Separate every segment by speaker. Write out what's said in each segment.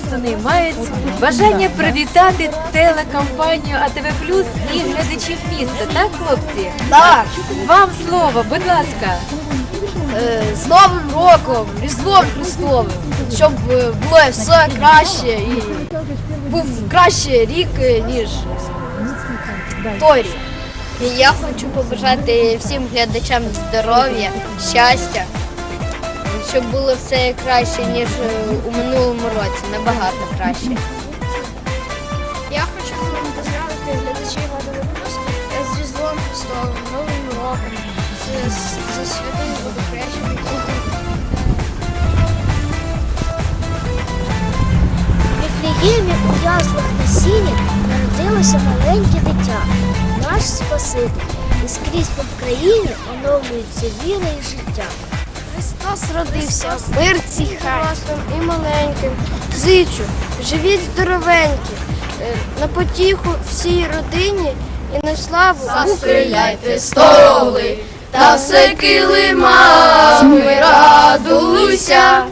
Speaker 1: красуни мають бажання привітати телекомпанію АТВ Плюс і глядачів міста, так, хлопці?
Speaker 2: Так,
Speaker 1: Вам слово, будь ласка.
Speaker 2: е, з Новим роком, Різдвом Христовим, щоб е, було все краще і був краще рік, е, ніж той рік.
Speaker 3: І я хочу побажати всім глядачам здоров'я, щастя, щоб було все краще, ніж е, у минулому році, набагато краще.
Speaker 4: Я хочу поздравити глядачів Радовий Плюс з Різдвом Христовим, Новим роком, з, з, зі святим водохрещенням.
Speaker 5: В Віфлеємі у яслах на сіні народилося маленьке дитя, наш Спаситель, і скрізь по країні оновлюється віра і життя.
Speaker 4: Христос родився, мир цій хай. і маленьким. Зичу, живіть здоровенькі, е, на потіху всій родині і на славу.
Speaker 2: Застріляйте столи та все килимами радуйся.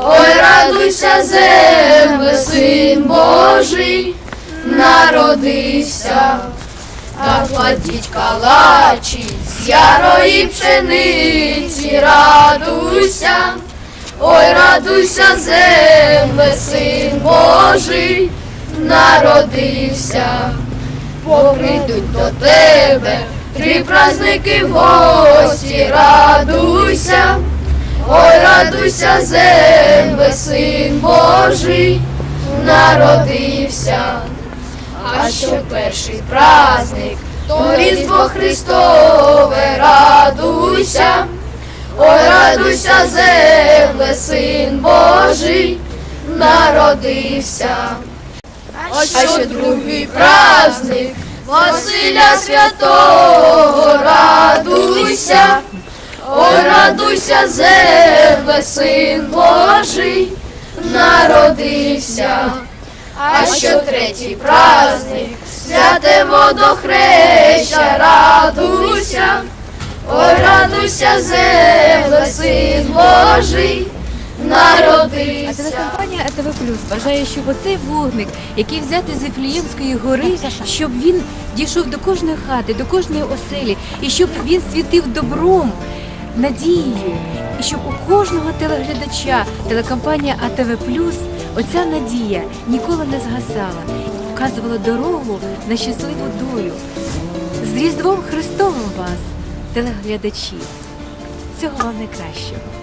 Speaker 2: Ой, радуйся, земле, син Божий, народився. Та кладіть калачі з ярої пшениці, радуйся. Ой, радуйся, земле, син Божий, народився. Поприйдуть до тебе три праздники гості, радуйся. Ой, радуйся, земле, син Божий, народився. А що перший праздник, то Різдво Христове, радуйся. Ой, радуйся, земле, син Божий, народився. А що другий праздник, Василя Святого, радуйся. Ой, радуйся, земле, син Божий, народився. А що третій праздник, святе водохреща, радуйся. Ой, радуйся, земле, син Божий,
Speaker 1: А телекомпанія АТВ Плюс бажає, щоб оцей вогник, який взятий з Ефліємської гори, щоб він дійшов до кожної хати, до кожної оселі, і щоб він світив добром, надією, і щоб у кожного телеглядача телекомпанія АТВ Плюс оця надія ніколи не згасала, вказувала дорогу на щасливу долю. З Різдвом Христовим вас, телеглядачі! цього вам найкращого!